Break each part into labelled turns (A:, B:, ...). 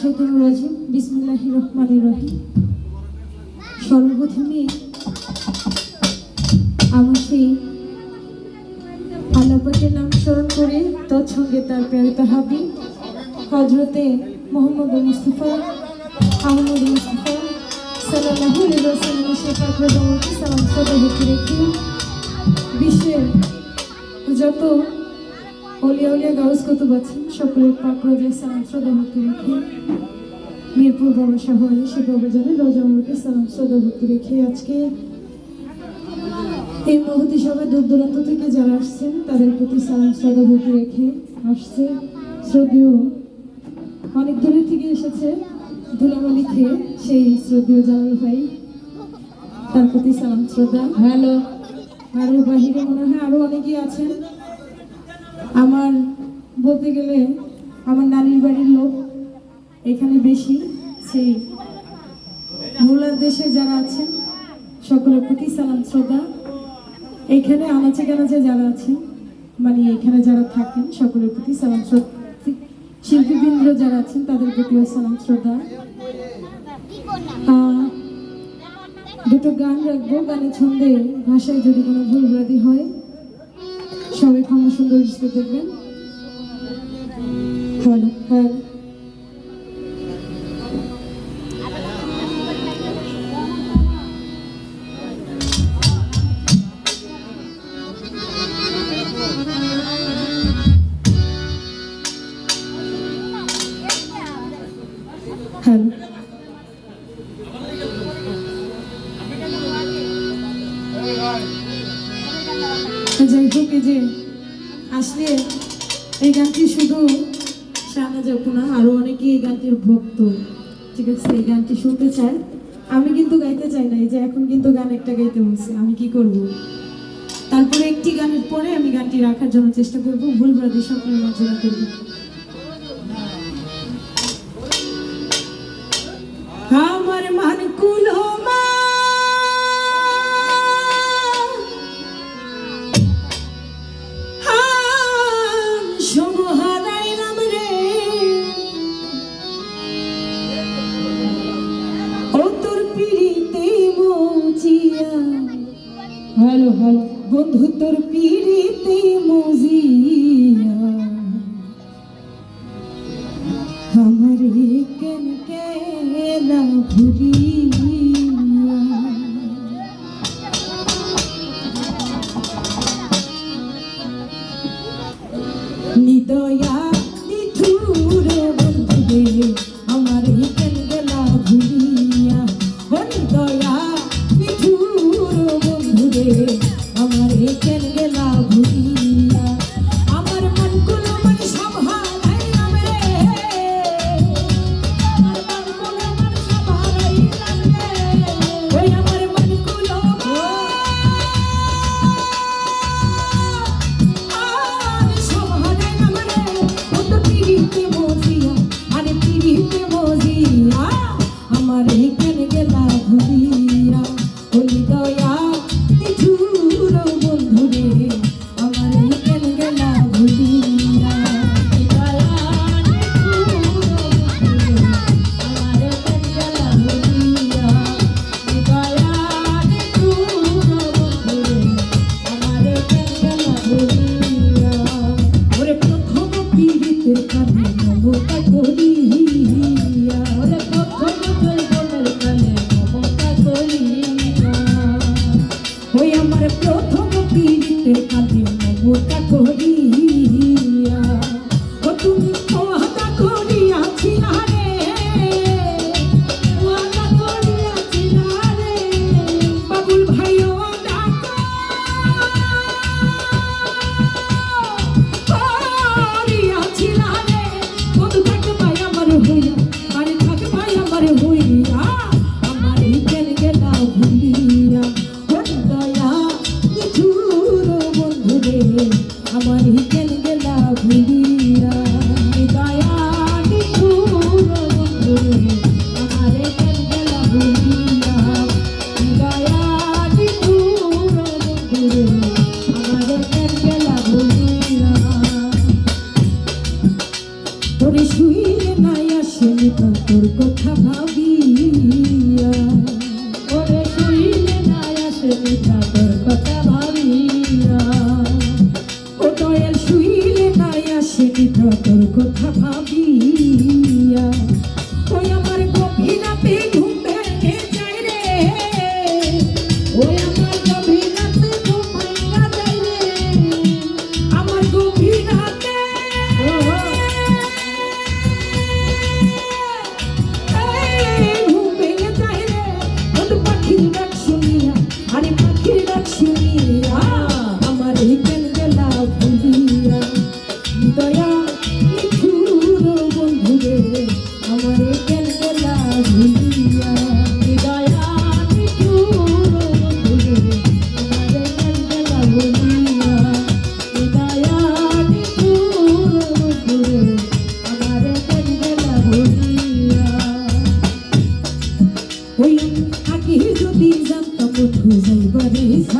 A: শাইতানির রাজিম বিসমিল্লাহির রহমানির রহিম। সর্বপ্রথমে আমার সেই আল্লাপাকের নাম স্মরণ করে তৎসঙ্গে তার প্রেরিত হাবি হজরতে মোহাম্মদ মুস্তফা, আহমদ মুস্তফা সাল্লাহু আলাইহি শেখাক সালাম রেখে বিশ্বের যত অলিয়া উলিয়া গাউস কত আছেন সকলের পাক রোজে সালাম শ্রদ্ধা ভক্তি রেখে মিরপুর বাবা শহরে সে বাবাজানের রোজা মুরকে সালাম শ্রদ্ধা ভক্তি রেখে আজকে এই মহতি সভায় দূর দূরান্ত থেকে যারা আসছেন তাদের প্রতি সালাম শ্রদ্ধা ভক্তি রেখে আসছে। শ্রদ্ধেয় অনেক দূরের থেকে এসেছে ধুলামালি খেয়ে সেই শ্রদ্ধেয় জালাল ভাই তার প্রতি সালাম শ্রদ্ধা হ্যালো। আরও বাহিরে মনে হয় আরও অনেকেই আছেন। আমার বলতে গেলে আমার নানির বাড়ির লোক এখানে বেশি, সেই মোলার দেশে যারা আছেন সকলের প্রতি সালাম, শ্রদ্ধা। এইখানে আনাচে কানাচে যারা আছেন মানে এখানে যারা থাকেন সকলের প্রতি সালাম, শ্রদ্ধা। শিল্পীবৃন্দ যারা আছেন, তাদের প্রতিও সালাম, শ্রদ্ধা। দুটো গান রাখব গানের ছন্দে ভাষায় যদি কোনো ভুল হয় সবাই ক্ষমা সুন্দর দেখবেন। হ্যালো এই যে আসলে এই গানটি শুধু শাহনাজ আপু না, আরও অনেকে এই গানটির ভক্ত। ঠিক আছে, এই গানটি শুনতে চায়। আমি কিন্তু গাইতে চাই না, এই যে এখন কিন্তু গান একটা গাইতে বলছে, আমি কি করব? তারপরে একটি গানের পরে আমি গানটি রাখার জন্য চেষ্টা করব, ভুল ব্রাদি সকলের মাঝে করব আমার মান কুলো হ্যালো হ্যালো বন্ধু তোর পিড়িতে মজিয়া। আমারে কেন কেলা ভুলিয়া। নিদয়া নিঠুর বন্ধুরে ওই আমার প্রথম পীড়িতের কানে মমতা করিয়া আমার কেন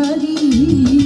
A: hari